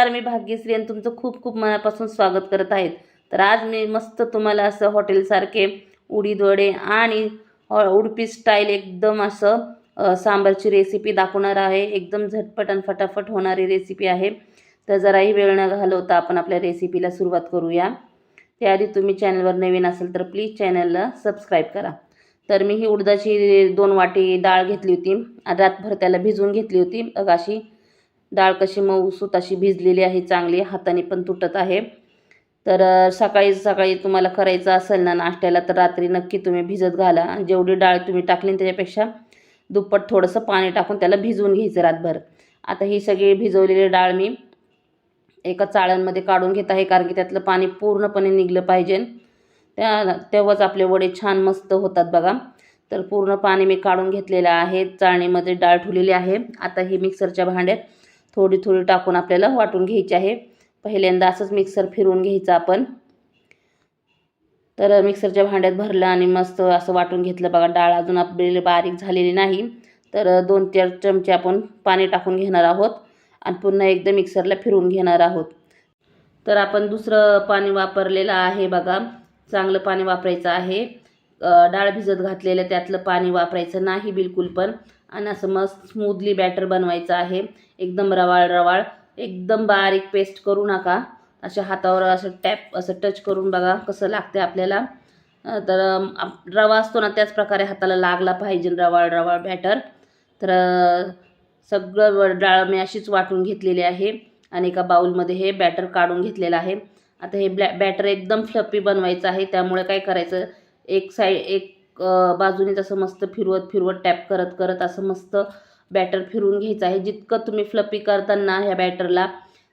नमस्कार मी भाग्यश्री आणि तुमचं खूप खूप मनापासून स्वागत करत आहेत. तर आज मी मस्त तुम्हाला असं हॉटेलसारखे उडीद वडे आणि उडपी स्टाईल एकदम असं सांबारची रेसिपी दाखवणार आहे. एकदम झटपट आणि फटाफट होणारी रेसिपी आहे. तर जराही वेळ न घालवता आपण आपल्या रेसिपीला सुरुवात करूया. त्याआधी तुम्ही चॅनलवर नवीन असेल तर प्लीज चॅनलला सबस्क्राईब करा. तर मी ही उडदाची दोन वाटी डाळ घेतली होती. रातभर त्याला भिजवून घेतली होती. अगाशी डाळ कशी मऊसूत अशी भिजलेली आहे चांगली हाताने पण तुटत आहे. तर सकाळी सकाळी तुम्हाला करायचं असेल ना नाश्त्याला तर रात्री नक्की तुम्ही भिजत घाला. आणि जेवढी डाळ तुम्ही टाकली त्याच्यापेक्षा दुप्पट थोडंसं पाणी टाकून त्याला भिजवून घ्यायचं रातभर. आता ही सगळी भिजवलेली डाळ मी एका चाळणमध्ये काढून घेत आहे कारण की त्यातलं पाणी पूर्णपणे निघलं पाहिजे. त्या तेव्हाच आपले वडे छान मस्त होतात बघा. तर पूर्ण पाणी मी काढून घेतलेलं आहे चाळणीमध्ये डाळ ठेवलेली आहे. आता ही मिक्सरच्या भांड्यात थोडी थोडी टाकून आपल्याला वाटून घ्यायची आहे. पहिल्यांदा असंच मिक्सर फिरवून घ्यायचं आपण. तर मिक्सरच्या भांड्यात भरलं आणि मस्त असं वाटून घेतलं बघा. डाळ अजून आपली बारीक झालेली नाही. तर दोन चार चमचे आपण पाणी टाकून घेणार आहोत आणि पुन्हा एकदा मिक्सरला फिरवून घेणार आहोत. तर आपण दुसरं पाणी वापरलेलं आहे बघा. चांगलं पाणी वापरायचं आहे. डाळ भिजत घातलेलं त्यातलं पाणी वापरायचं नाही बिलकुल पण. आणि असं मस्त स्मूथली बॅटर बनवायचं आहे. एकदम रवाळ रवाळ एकदम बारीक पेस्ट करू नका. अशा हातावर असं टॅप असं टच करून बघा कसं लागते आपल्याला. तर आप- रवा असतो ना त्याच प्रकारे हाताला लागला पाहिजे रवाळ रवाळ बॅटर तर सगळं डाळ मी अशीच वाटून घेतलेली आहे आणि एका बाउलमध्ये हे बॅटर काढून घेतलेलं आहे. आता हे ब्लॅ बॅटर एकदम फ्लपी बनवायचं आहे. त्यामुळे काय करायचं? एक साईड एक बाजूने तसं मस्त फिरवत फिरवत टॅप करत करत असं मस्त बॅटर फिरवून घ्यायचं आहे. जितकं तुम्ही फ्लपी करताना ह्या बॅटरला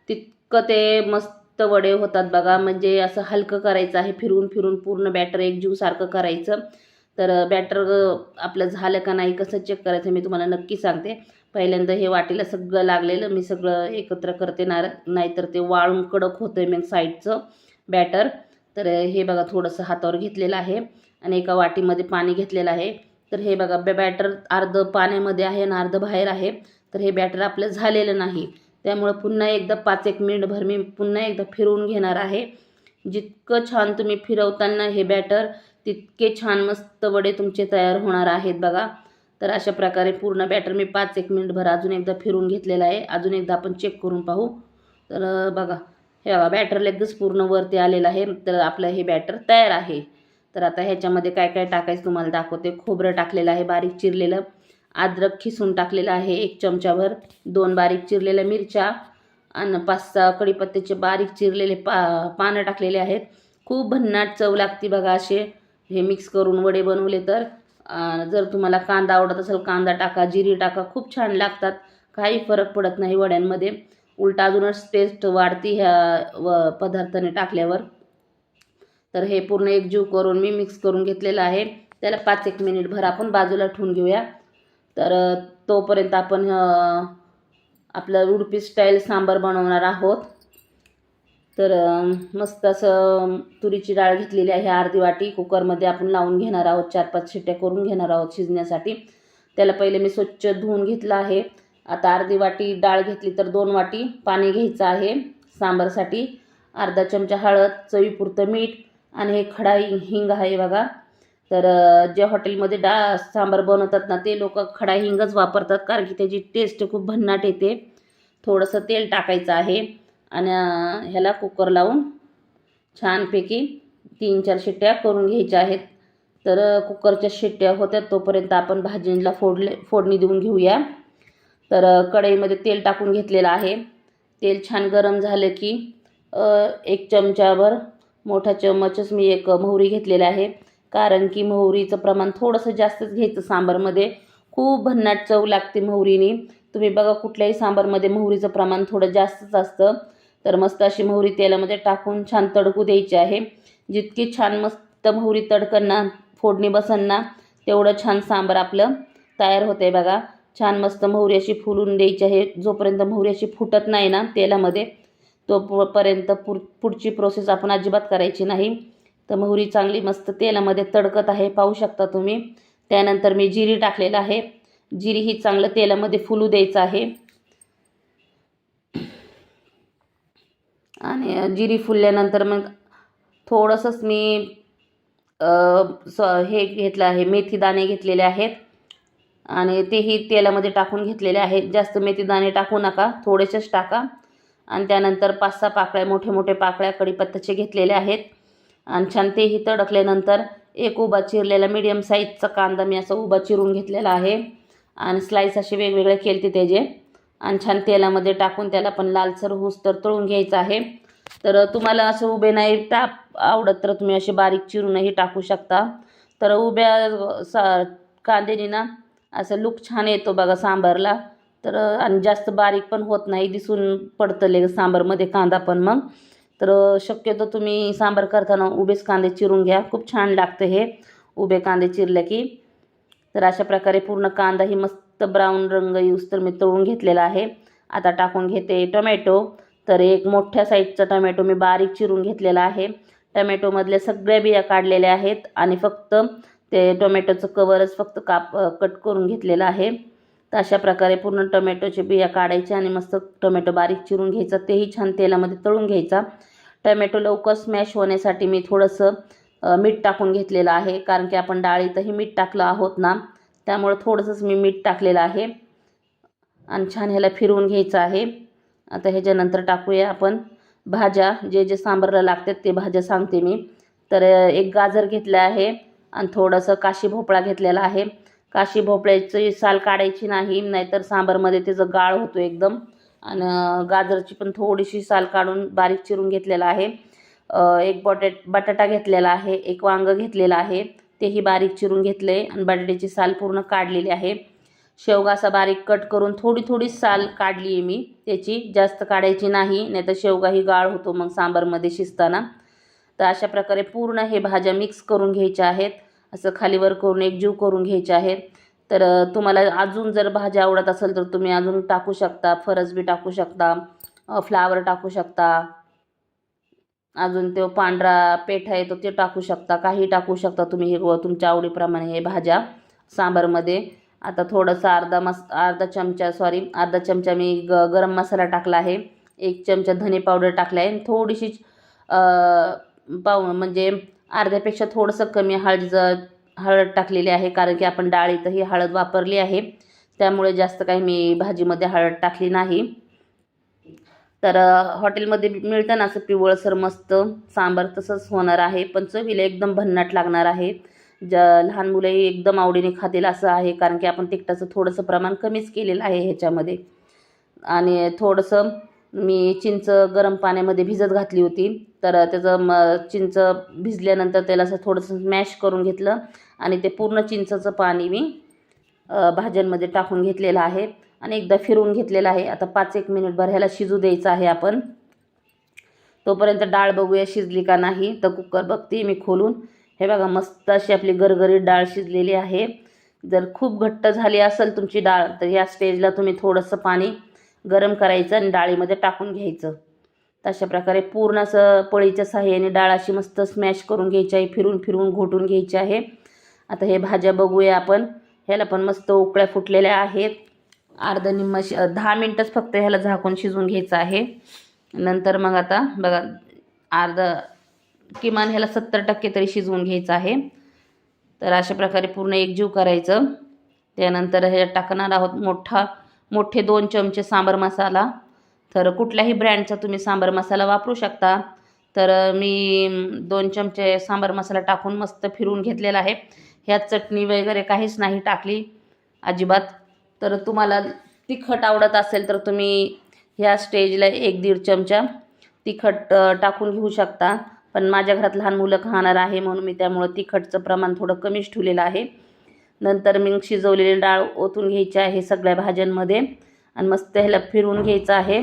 तितकं ते मस्त वडे होतात बघा. म्हणजे असं हलकं करायचं आहे. फिरून फिरून पूर्ण बॅटर एक जीवसारखं करायचं. तर बॅटर आपलं झालं का नाही कसं चेक करायचं मी तुम्हाला नक्की सांगते. पहिल्यांदा हे वाटेला सगळं लागलेलं मी सगळं एकत्र करते. ना नाहीतर ते वाळून कडक होतं आहे मग साईडचं बॅटर तर हे बघा थोडंसं हातावर घेतलेलं आहे. आणि एका वाटीमध्ये पाणी घेतलेलं आहे. तर हे बघा बॅ बॅटर अर्धं पाण्यामध्ये आहे आणि अर्धं बाहेर आहे. तर हे बॅटर आपलं झालेलं नाही. त्यामुळं पुन्हा एकदा पाच एक मिनिटभर मी पुन्हा एकदा फिरवून घेणार आहे. जितकं छान तुम्ही फिरवताना हे बॅटर तितके छान मस्त वडे तुमचे तयार होणार आहेत बघा. तर अशा प्रकारे पूर्ण बॅटर मी पाच एक मिनिटभर अजून एकदा फिरून घेतलेलं आहे. अजून एकदा आपण चेक करून पाहू. तर बघा हे बघा बॅटर लगेच पूर्ण वरती आलेलं आहे. तर आपलं हे बॅटर तयार आहे. तर आता ह्याच्यामध्ये काय काय टाकायचं तुम्हाला दाखवते. खोबरं टाकलेलं आहे बारीक चिरलेलं. अद्रक खिसून टाकलेलं आहे एक चमचाभर. दोन बारीक चिरलेल्या मिरच्या. आणि पाच सहा कढीपत्त्याचे बारीक चिरलेले पा पानं टाकलेले आहेत. खूप भन्नाट चव लागते बघा असे हे मिक्स करून वडे बनवले तर. जर तुम्हाला कांदा आवडत असेल कांदा टाका जिरी टाका खूप छान लागतात. काही फरक पडत नाही वड्यांमध्ये. उलटा अजूनच टेस्ट वाढती ह्या व पदार्थाने टाकल्यावर. तर हे पूर्ण एकजीव करून मी मिक्स करून घेतलेलं आहे. त्याला पाच एक मिनिटभर आपण बाजूला ठेवून घेऊया. तर तोपर्यंत आपण आपलं उडपी स्टाईल सांबार बनवणार आहोत. तर मस्त असं तुरीची डाळ घेतलेली आहे अर्धी वाटी. कुकरमध्ये आपण लावून घेणार आहोत. चार पाच शिट्ट्या करून घेणार आहोत शिजण्यासाठी. त्याला पहिले मी स्वच्छ धुवून घेतलं आहे. आता अर्धी वाटी डाळ घेतली तर दोन वाटी पाणी घ्यायचं आहे सांबारसाठी. अर्धा चमचा हळद चवीपुरतं मीठ आणि हे खडा हिंग आहे बघा. तर जे हॉटेलमध्ये डाळ सांबार बनवतात ना ते लोक खडा हिंगच वापरतात कारण की त्याची टेस्ट खूप भन्नाट येते. थोडंसं तेल टाकायचं आहे आणि ह्याला कुकर लावून छानपैकी तीन चार शिट्ट्या करून घ्यायच्या आहेत. तर कुकरच्या शिट्ट्या होत्या तोपर्यंत आपण भाजीला फोडले फोडणी देऊन घेऊया. तर कढईमध्ये तेल टाकून घेतलेलं आहे. तेल छान गरम झालं की एक चमच्यावर मोठा चम्मचच मी एक मोहरी घेतलेला आहे. कारण की मोहरीचं प्रमाण थोडंसं जास्तच घ्यायचं सांबारमध्ये. खूप भन्नाट चव लागते मोहरीने. तुम्ही बघा कुठल्याही सांबारमध्ये मोहरीचं प्रमाण थोडं जास्तच असतं. तर मस्त अशी मोहरी तेलामध्ये टाकून छान तडकू द्यायची आहे. जितकी छान मस्त मोहरी तडकांना फोडणी बसन तेवढं छान सांबार आपलं तयार होतं आहे बघा. छान मस्त मोहरी अशी फुलून द्यायची आहे. जोपर्यंत मोहरी अशी फुटत नाही ना तेलामध्ये तोपर्यंत पुर पुढची प्रोसेस आपण अजिबात करायची नाही. तर मोहरी चांगली मस्त तेलामध्ये तडकत आहे पाहू शकता तुम्ही. त्यानंतर मी जिरी टाकलेलं आहे. जिरी ही चांगलं तेलामध्ये फुलू द्यायचं आहे. आणि जिरी फुलल्यानंतर मग थोडंसंच मी स हे घेतलं आहे मेथी दाणे घेतलेले आहेत. आणि तेही तेलामध्ये टाकून घेतलेले आहेत. जास्त मेथी दाणे टाकू नका थोडेसेच टाका. आणि त्यानंतर पाच सहा पाकळ्या मोठे मोठे पाकळ्या कडीपत्ताचे घेतलेले आहेत. आणि छान तेही तडकल्यानंतर एक उभा चिरलेला मीडियम साईजचा कांदा मी असा उभा चिरून घेतलेला आहे. आणि स्लाईस असे वेगवेगळे केलते त्याचे. आणि छान तेलामध्ये टाकून त्याला पण लालसर होऊस तर तळून घ्यायचं आहे. तर तुम्हाला असं उभे नाही टाप आवडत तर तुम्ही असे बारीक चिरूनही टाकू शकता. तर उभ्या सा कांद्याने ना असं लुक छान येतो बघा सांबारला. तर आणि जास्त बारीक पण होत नाही दिसून पडतले सांबरमध्ये सांबारमध्ये कांदा पण मग. तर शक्यतो तुम्ही सांबार करताना उभेच कांदे चिरून घ्या. खूप छान लागतं हे उभे कांदे चिरले की. तर अशा प्रकारे पूर्ण कांदा ही मस्त ब्राऊन रंग यूज तर मी तळून घेतलेला आहे. आता टाकून घेते टोमॅटो. तर एक मोठ्या साईजचा टोमॅटो मी बारीक चिरून घेतलेला आहे. टोमॅटोमधल्या सगळ्या बिया काढलेल्या आहेत आणि फक्त ते टोमॅटोचं कवरच फक्त काप कट करून घेतलेलं आहे. तर अशा प्रकारे पूर्ण टोमॅटोचे बिया काढायच्या आणि मस्त टोमॅटो बारीक चिरून घ्यायचा. तेही छान तेलामध्ये तळून घ्यायचा. टोमॅटो लवकर स्मॅश होण्यासाठी मी थोडंसं मीठ टाकून घेतलेलं आहे. कारण की आपण डाळीतही मीठ टाकलं आहोत ना त्यामुळं थोडंसंच मी मीठ टाकलेलं आहे. आणि छान ह्याला फिरवून घ्यायचं आहे. आता ह्याच्यानंतर टाकूया आपण भाज्या. जे जे सांबारला लागतात ते भाज्या सांगते मी. तर एक गाजर घेतलं आहे आणि थोडंसं काशी भोपळा घेतलेला आहे. काशी भोपळ्याची साल काढायची नाही नाहीतर सांबारमध्ये त्याचं गाळ होतो एकदम. आणि गाजरची पण थोडीशी साल काढून बारीक चिरून घेतलेला आहे. एक बटाट बटाटा घेतलेला आहे एक वांगं घेतलेलं आहे. तेही बारीक चिरून घेतले आणि बटाट्याची साल पूर्ण काढलेली आहे. शेवगा असा बारीक कट करून थोडी थोडी साल काढली आहे मी. त्याची जास्त काढायची नाही नाहीतर शेवगा शेवगाही गाळ होतो मग सांबारमध्ये शिजताना. तर अशा प्रकारे पूर्ण हे भाज्या मिक्स करून घ्यायच्या आहेत. असं खालीवर करून एकजीव करून घ्यायचे आहेत. तर तुम्हाला अजून जर भाज्या आवडत असेल तर तुम्ही अजून टाकू शकता. फरसबी टाकू शकता. फ्लावर टाकू शकता. अजून तो पांढरा पेठा येतो ते टाकू शकता. काही टाकू शकता तुम्ही हे तुमच्या आवडीप्रमाणे हे भाज्या सांबारमध्ये. आता थोडंसं अर्धा मस अर्धा चमचा सॉरी अर्धा चमचा मी ग गरम मसाला टाकला आहे. एक चमचा धने पावडर टाकला आहे. थोडीशी पाव म्हणजे अर्ध्यापेक्षा थोडंसं कमी हळद हळद टाकलेली आहे कारण की आपण डाळीतही हळद वापरली आहे. त्यामुळे जास्त काही मी भाजीमध्ये हळद टाकली नाही. तर हॉटेलमध्ये मिळतं ना असं पिवळसर मस्त सांबार तसंच होणार आहे. पण चवीला एकदम भन्नाट लागणार आहे. ज लहान मुलंही एकदम आवडीने खातील असं आहे कारण की आपण तिखटाचं थोडंसं प्रमाण कमीच केलेलं आहे ह्याच्यामध्ये. आणि थोडंसं मी चिंच गरम पाण्यामध्ये भिजत घातली होती. तर त्याचं म चिंच भिजल्यानंतर त्याला असं थोडंसं मॅश करून घेतलं आणि ते पूर्ण चिंचचं पाणी मी भाज्यांमध्ये टाकून घेतलेलं आहे आणि एकदा फिरवून घेतलेलं आहे. आता पाच एक मिनिटभर ह्याला शिजू द्यायचं आहे आपण. तोपर्यंत डाळ बघूया शिजली का नाही. तर कुकर बघते मी खोलून. हे बघा मस्त अशी आपली गरगरीत डाळ शिजलेली आहे. जर खूप घट्ट झाली असेल तुमची डाळ तर या स्टेजला तुम्ही थोडंसं पाणी गरम करायचं आणि डाळीमध्ये टाकून घ्यायचं. अशा प्रकारे पूर्ण असं पळीच्या साह्याने डाळ अशी मस्त स्मॅश करून घ्यायची आहे फिरून फिरून घोटून घ्यायची आहे. आता हे भाज्या बघूया आपण. ह्याला पण मस्त उकळ्या फुटलेल्या आहेत. अर्ध निम्म शि दहा मिनटंच फक्त ह्याला झाकून शिजवून घ्यायचं आहे. नंतर मग आता बघा अर्ध किमान ह्याला सत्तर टक्के तरी शिजवून घ्यायचं आहे. तर अशा प्रकारे पूर्ण एकजीव करायचं. त्यानंतर हे टाकणार आहोत मोठा मोठे दोन चमचे सांबार मसाला. तर कुठल्याही ब्रँडचा तुम्ही सांबार मसाला वापरू शकता. तर मी दोन चमचे सांबार मसाला टाकून मस्त फिरून घेतलेला आहे. ह्यात चटणी वगैरे काहीच नाही टाकली अजिबात. तर तुम्हाला तिखट आवडत असेल तर तुम्ही ह्या स्टेजला एक दीड चमचा तिखट टाकून घेऊ शकता. पण माझ्या घरात लहान मुलं खाणार आहे म्हणून मी त्यामुळं तिखटचं प्रमाण थोडं कमीच ठेवलेलं आहे. नंतर मी शिजवलेली डाळ ओतून घ्यायची आहे सगळ्या भाज्यांमध्ये. आणि मस्त ह्याला फिरवून घ्यायचं आहे.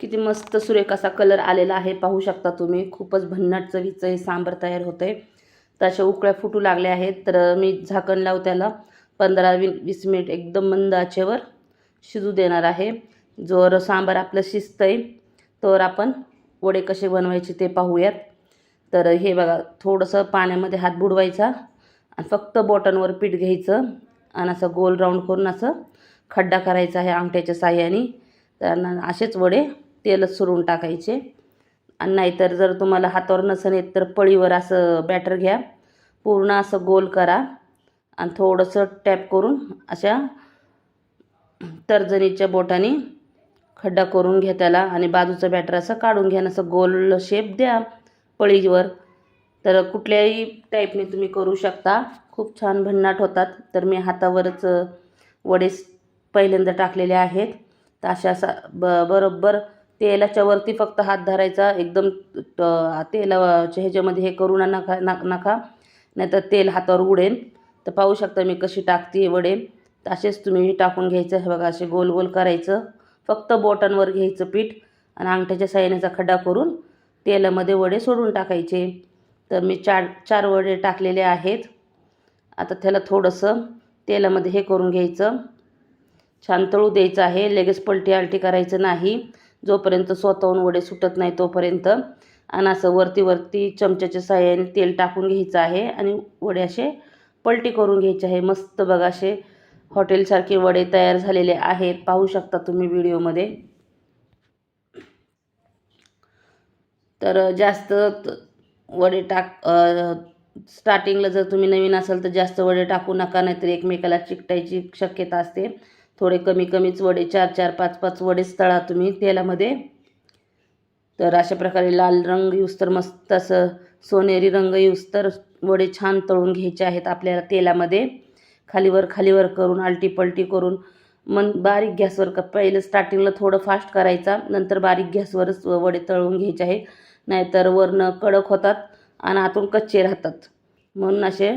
किती मस्त सुरेख असा कलर आलेला आहे. पाहू शकता तुम्ही खूपच भन्नाट चवीचं हे सांबार तयार होतं आहे तर अशा उकळ्या फुटू लागल्या आहेत. तर मी झाकण लावू त्याला. पंधरा वी वीस मिनिट एकदम मंद आचेवर शिजू देणार आहे. जोर सांबार आपलं शिजतं आहे तर आपण वडे कसे बनवायचे ते पाहूयात. तर हे बघा थोडंसं पाण्यामध्ये हात बुडवायचा आणि फक्त बॉटनवर पीठ घ्यायचं. आणि असं गोल राऊंड करून असं खड्डा करायचा आहे अंगठ्याच्या साह्याने. तर असेच वडे तेलच सुरून टाकायचे. आणि नाहीतर जर तुम्हाला हातावर नसेल येत तर पळीवर असं बॅटर घ्या. पूर्ण असं गोल करा. आणि थोडंसं टॅप करून अशा तर्जनीच्या बोटाने खड्डा करून घ्या त्याला. आणि बाजूचं बॅटर असं काढून घ्या असं गोल शेप द्या पळीवर. तर कुठल्याही टाईपने तुम्ही करू शकता. खूप छान भन्नाट होतात. तर मी हातावरच वडे पहिल्यांदा टाकलेले आहेत. तर अशा असा ब बरोबर तेलाच्या वरती फक्त हात धरायचा. एकदम तेलाच्या ह्याच्यामध्ये हे करू ना नका ना नका. नाहीतर तेल हातावर उडेल. तर पाहू शकता मी कशी टाकते वडे. तर असेच तुम्ही टाकून घ्यायचं. हे बघा असे गोल गोल करायचं. फक्त बोटांवर घ्यायचं पीठ आणि अंगठ्याच्या साह्यानेचा खड्डा करून तेलामध्ये वडे सोडून टाकायचे. तर मी चार चार वडे टाकलेले आहेत. आता त्याला थोडंसं तेलामध्ये हे करून घ्यायचं. छान तळू द्यायचं आहे. लगेच पलटी आलटी करायचं नाही. जोपर्यंत स्वतःहून वडे सुटत नाही तोपर्यंत. आणि असं वरती वरती चमच्याच्या साह्याने तेल टाकून घ्यायचं आहे आणि वडे असे पलटी करून घ्यायचे आहे. मस्त बघा असे हॉटेलसारखे वडे तयार झालेले आहेत. पाहू शकता तुम्ही व्हिडिओमध्ये. तर जास्त त- वडे टाक स्टार्टिंगला जर तुम्ही नवीन असाल तर जास्त वडे टाकू नका नाहीतर एकमेकाला चिकटायची शक्यता असते. थोडे कमी कमीच वडे चार चार पाच पाच वडेच तळा तुम्ही तेलामध्ये. तर अशा प्रकारे लाल रंग येऊस तर मस्त असं सोनेरी रंग येऊस तर वडे छान तळून घ्यायचे आहेत आपल्याला तेलामध्ये. खालीवर खालीवर करून आलटी पलटी करून मन बारीक गॅसवर का पहिलं स्टार्टिंगला थोडं फास्ट करायचा नंतर बारीक गॅसवरच वडे तळून घ्यायचे आहे नाहीतर वरनं कडक होतात आणि आतून कच्चे राहतात. म्हणून असे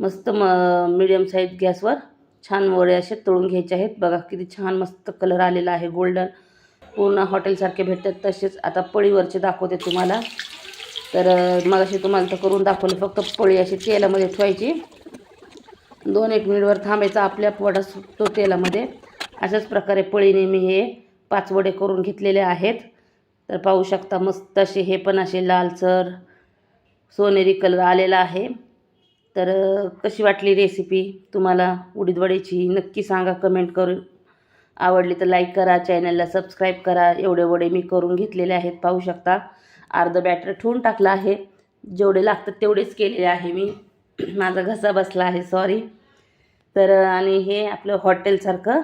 मस्त म मिडियम साईज गॅसवर छान वडे असे तळून घ्यायचे आहेत. बघा किती छान मस्त कलर आलेला आहे गोल्डन पूर्ण हॉटेलसारखे भेटतात तसेच. आता पळीवरचे दाखवते तुम्हाला. तर मग असे तुम्हाला तर करून दाखवले फक्त पळी अशी तेलामध्ये ठेवायची. दोन एक मिनिटवर थांबायचा आपल्या वडा सुटतो तेलामध्ये. अशाच प्रकारे पळीने मी हे पाच वडे करून घेतलेले आहेत. तर पाहू शकता मस्त असे हे पण असे लालसर सोनेरी कलर आलेला आहे. तर कशी वाटली रेसिपी तुम्हाला उडीदवडीची नक्की सांगा कमेंट करून. आवडली तर लाईक करा चॅनलला सबस्क्राईब करा. एवढे वडे मी करून घेतलेले आहेत पाहू शकता. अर्धं बॅटर ठेवून टाकलं आहे. जेवढे लागतात तेवढेच केलेले आहे मी. माझा घसा बसला आहे सॉरी तर आणि हे आपलं हॉटेलसारखं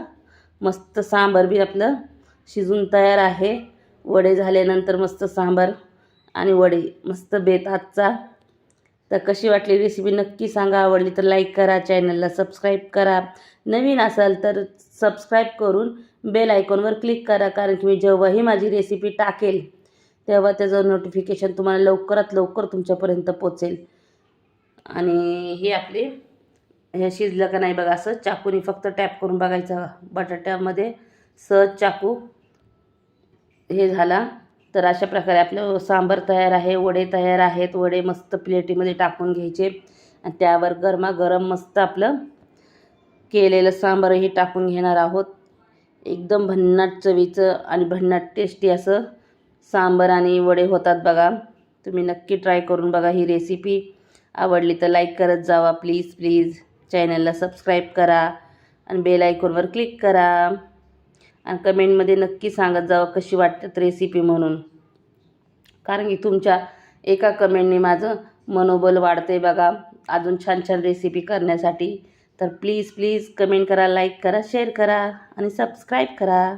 मस्त सांबार बी आपलं शिजून तयार आहे. वडे झाल्यानंतर मस्त सांबार आणि वडे. मस्त बेतातचा तर कशी वाटली रेसिपी नक्की सांगा. आवडली तर लाईक करा चॅनलला सबस्क्राईब करा. नवीन असाल तर सबस्क्राईब करून बेल आयकॉनवर क्लिक करा. कारण की मी जेव्हाही माझी रेसिपी टाकेल तेव्हा त्याचं नोटिफिकेशन तुम्हाला लवकरात लवकर तुमच्यापर्यंत पोचेल आणि हे आपले हे शिजलं का नाही बघा असं चाकूने फक्त टॅप करून बघायचं. बटाट्यामध्ये सहज चाकू हे झाला. तर अशा प्रकारे आपलं सांबार तयार आहे वडे तयार आहेत वडे मस्त प्लेटीमध्ये टाकून घ्यायचे. आणि त्यावर गरमागरम मस्त आपलं केलेलं सांबारही टाकून घेणार आहोत. एकदम भन्नाट चवीचं आणि भन्नाट टेस्टी असं सांबार आणि वडे होतात बघा. तुम्ही नक्की ट्राय करून बघा ही रेसिपी. आवडली तर लाईक करत जावा. Please please. चॅनलला सबस्क्राईब करा आणि बेल आयकॉनवर क्लिक करा. आणि कमेंटमध्ये नक्की सांगत जावं कशी वाटतात रेसिपी म्हणून. कारण की तुमच्या एका कमेंटने माझं मनोबल वाढते बघा. अजून छान छान रेसिपी करण्यासाठी. तर प्लीज प्लीज कमेंट करा लाईक करा शेअर करा आणि सबस्क्राईब करा.